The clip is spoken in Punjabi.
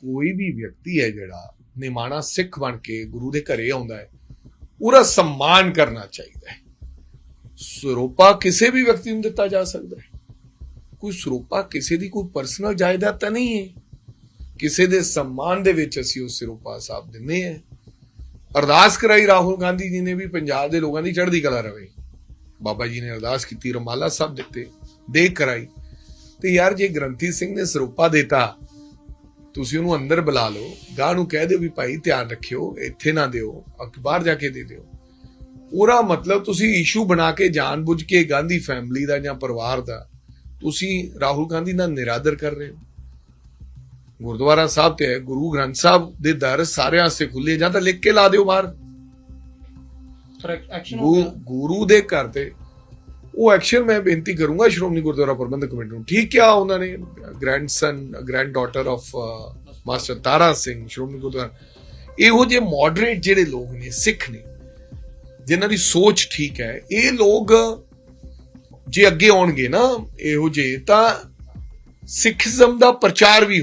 ਕੋਈ ਵੀ ਵਿਅਕਤੀ ਹੈ ਜਿਹੜਾ ਨਿਮਾਣਾ ਸਿੱਖ ਬਣ ਕੇ ਗੁਰੂ ਦੇ ਘਰੇ ਆਉਂਦਾ ਹੈ, ਉਹਦਾ ਸਨਮਾਨ ਕਰਨਾ ਚਾਹੀਦਾ ਹੈ। ਸਰੋਪਾ ਕਿਸੇ ਵੀ ਵਿਅਕਤੀ ਨੂੰ ਦਿੱਤਾ ਜਾ ਸਕਦਾ ਹੈ। ਕੋਈ ਸਰੋਪਾ ਕਿਸੇ ਦੀ ਕੋਈ ਪਰਸਨਲ ਜਾਇਦਾਦ ਤਾਂ ਨਹੀਂ ਹੈ। ਕਿਸੇ ਦੇ ਸਨਮਾਨ ਦੇ ਵਿੱਚ ਅਸੀਂ ਉਹ ਸਰੋਪਾ ਸਾਹਿਬ ਦਿੰਨੇ ਆ ਅਰਦਾਸ ਕਰਾਈ ਰਾਹੁਲ ਗਾਂਧੀ ਜੀ ਨੇ ਵੀ ਪੰਜਾਬ ਦੇ ਲੋਕਾਂ ਦੀ ਚੜ੍ਹਦੀ ਕਲਾ ਰਵੇ। ਬਾਬਾ ਜੀ ਨੇ ਅਰਦਾਸ ਕੀਤੀ, ਰਮਾਲਾ ਸਾਹਿਬ ਦਿੱਤੇ ਦੇਖ ਕਰਾਈ। ਤੇ ਯਾਰ, ਜੇ ਗ੍ਰੰਥੀ ਸਿੰਘ ਨੇ ਸਰੋਪਾ ਦਿੱਤਾ ਤੁਸੀਂ ਉਹਨੂੰ ਅੰਦਰ ਬੁਲਾ ਲਓ ਗਾਂ ਨੂੰ ਕਹਿ ਦਿਓ ਵੀ ਭਾਈ ਧਿਆਨ ਰੱਖਿਓ ਇੱਥੇ ਨਾ ਦਿਓ ਅਖਬਾਰ ਜਾ ਕੇ ਦੇ ਦਿਓ। ਉਹਦਾ ਮਤਲਬ ਤੁਸੀਂ ਇਸ਼ੂ ਬਣਾ ਕੇ ਜਾਣਬੁੱਝ ਕੇ ਗਾਂਧੀ ਫੈਮਿਲੀ ਦਾ ਜਾਂ ਪਰਿਵਾਰ ਦਾ ਤੁਸੀਂ ਰਾਹੁਲ ਗਾਂਧੀ ਦਾ ਨਿਰਾਦਰ ਕਰ ਰਹੇ ਹੋ। ਗੁਰਦੁਆਰਾ ਸਾਹਿਬ ਤੇ ਹੈ ਗੁਰੂ ਗ੍ਰੰਥ ਸਾਹਿਬ ਦੇ ਦਰ ਸਾਰਿਆਂ ਵਾਸਤੇ ਖੁੱਲੇ ਜਾਂ ਤਾਂ ਲਿਖ ਕੇ ਲਾ ਦਿਓ ਬਾਹਰ। ਗੁਰੂ ਦੇ ਘਰ ਤੇ ਉਹ ਐਕਸ਼ਨ ਮੈਂ ਬੇਨਤੀ ਕਰੂੰਗਾ ਸ਼੍ਰੋਮਣੀ ਗੁਰਦੁਆਰਾ ਪ੍ਰਬੰਧਕ ਕਮੇਟੀ ਨੂੰ। ਠੀਕ ਕਿਹਾ ਉਹਨਾਂ ਨੇ grandson grand daughter of master Tara Singh, Shiromani Gurdwara. ਇਹੋ ਜਿਹੇ ਮੋਡਰੇਟ ਜਿਹੜੇ ਲੋਕ ਨੇ, ਸਿੱਖ ਨੇ, ਜਿਨ੍ਹਾਂ ਦੀ ਸੋਚ ਠੀਕ ਹੈ, ਇਹ ਲੋਕ ਜੇ ਅੱਗੇ ਆਉਣਗੇ ਨਾ, ਇਹੋ ਜਿਹੇ, ਤਾਂ ਸਿੱਖੀਜ਼ਮ ਦਾ ਪ੍ਰਚਾਰ ਵੀ